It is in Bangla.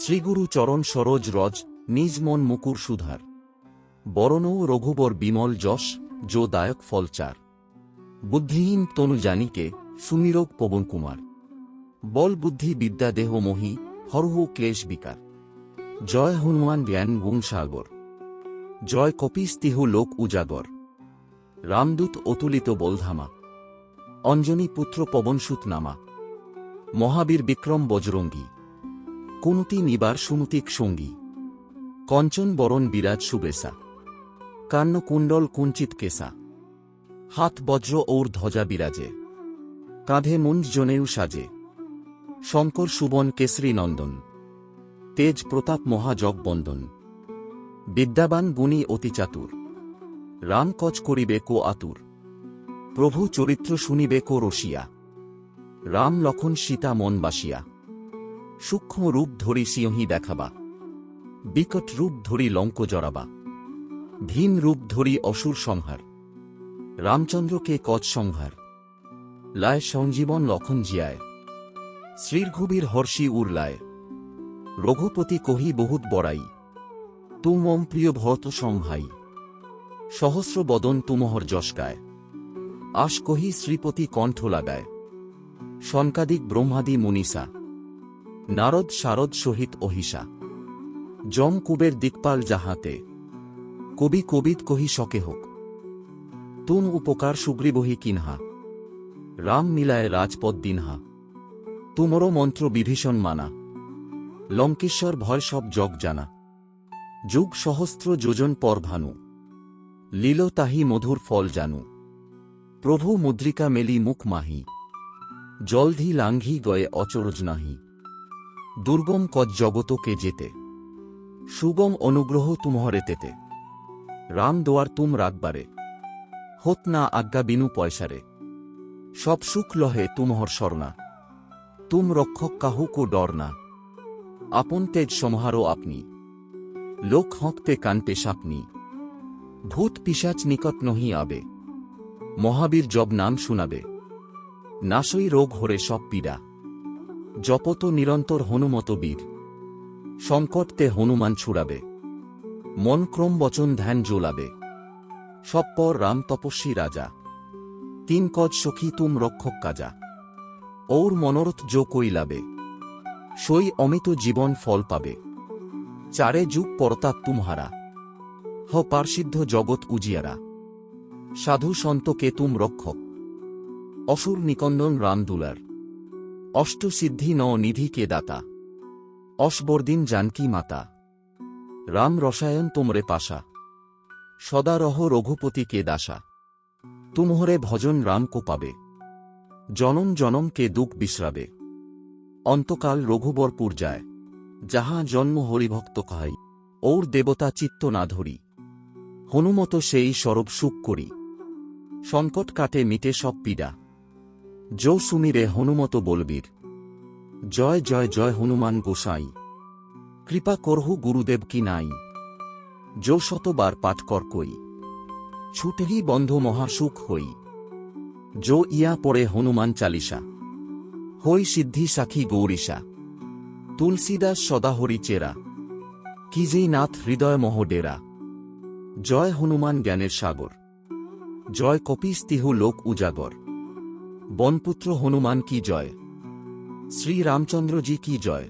শ্রীগুরু চরণ সরোজ রজ, নিজ মন মুকুর সুধার। বরণৌ রঘুবর বিমল যশ, যো দায়ক ফলচার বুদ্ধিহীন তনু জানিকে, সুমিরোগ পবন কুমার। বল বুদ্ধি বিদ্যা দেহ মোহি, হরহ ক্লেশ বিকার। জয় হনুমান জ্ঞান গুণসাগর জয় কপিস তিহ লোক উজাগর। রামদূত অতুলিত বলধামা। অঞ্জনী পুত্র পবনসুত নামা। মহাবীর বিক্রম বজরঙ্গী। কুনুতি নিবার সুমতিক সঙ্গী। কঞ্চন বরণ বিরাজ সুবেসা কান্ন কুণ্ডল কুঞ্চিত কেসা হাত বজ্র ওর ধ্বজা বিরাজে। কাঁধে মুঞ্জ জনেউ সাজে। শঙ্কর সুবন কেশরী নন্দন। তেজ প্রতাপ মহাজগবন্দন বিদ্যাবান গুণী অতি চাতুর। রাম কচ করিবে কো আতুর। প্রভু চরিত্র শুনিবে কো রসিয়া। রাম লক্ষণ সীতা মন বাসিয়া। সূক্ষ্ম রূপ ধরি সিংহী দেখাবা, বিকট রূপ ধরি লঙ্ক জড়াবা ভীম রূপ ধরি অসুর সংহার, রামচন্দ্রকে কচ সংহার, লায় সঞ্জীবন লক্ষণ জিয়ায়, শ্রীর্ঘুবীর হর্ষি উরলায় রঘুপতি কহি বহুত বড়াই তুমম প্রিয় ভরত সংহাই, সহস্র বদন তুমহর যশকায় আশ কহি শ্রীপতি কণ্ঠ লাগায়, শনকাদিক ব্রহ্মাদি মুনিসা নারদ শারদ সহিত অহিষা। যম কুবের দিকপাল যাহাতে। কবি কবিত কহি শকে হোক। তুম উপকার সুগ্রীবহি কিনহা। রাম মিলায় রাজপদ দিনহা। তুমরো মন্ত্র বিভীষণ মানা। লঙ্কেশ্বর ভয় সব জগ জানা। যুগ সহস্র যোজন পর ভানু। লীল তাহি মধুর ফল জানু। প্রভু মুদ্রিকা মেলি মুখ মাহি। জলধি লাঙ্ঘি গয়ে অচরজ নাহি। দুর্গম কজ জগতকে যেতে। সুগম অনুগ্রহ তুমহরে তেতে। রাম দোয়ার তুম রাগবারে হোত না আজ্ঞা বিনু পয়সারে। সব সুখ লহে তুমহর স্বর্ণা। তুম রক্ষক কাহু কো ডর না। আপন তেজ সমহারো আপনি। লোক হঁকতে কানতে সাপনি ভূত পিসাচ নিকট নহি আবে। মহাবীর জব নাম শুনাবে। নাশই রোগ হরে সব পীড়া। জপত নিরন্তর হনুমত বীর। সংকট তে হনুমান ছুড়াবে। মন ক্রম বচন ধ্যান জ্বলাবে। সব পর রাম তপস্বী রাজা। তিন কজ সখী তুম রক্ষক কাজা। ওর মনোরথ যো কইলাবে সই অমিত জীবন ফল পাবে। চারে যুগ পরতাপ তুমহারা হ পারসিদ্ধ জগৎ উজিয়ারা। সাধু সন্ত কে তুম রক্ষক। অসুর নিকন্দন রাম দুলার। অষ্টসিদ্ধি ন নিধি কে দাতা। অসবর্দিন জানকী মাতা। রাম রসায়ন তোমরে পাশা। সদারহ রঘুপতি কে দাসা। তুমহরে ভজন রাম কো পাবে। জনম জনম কে দুঃখ বিশ্রাবে। অন্তকাল রঘুবরপুর যায়। যাহা জন্ম হরিভক্ত কাহাই। ওর দেবতা চিত্ত না ধরি। হনুমত সেই সরব সুখ করি। সংকট কাটে মিটে সব পীড়া। যৌ সুমিরে হনুমত বলবীর। জয় জয় জয় হনুমান গোসাই। কৃপা করহু গুরুদেব কি নাই। যৌ শতবার পাঠ কর কই। ছুটেহি বন্ধ মহাসুখ হই। যো ইয়া পড়ে হনুমান চালিসা। হই সিদ্ধি সাখী গৌরীশা তুলসীদাস সদাহরি চেরা। কি যেই নাথ হৃদয় মহ ডেরা। জয় হনুমান জ্ঞানের সাগর। জয় কপিস তিহু লোক উজাগর। বনপুত্র হনুমান কি জয়? শ্রী রামচন্দ্রজি কি জয়?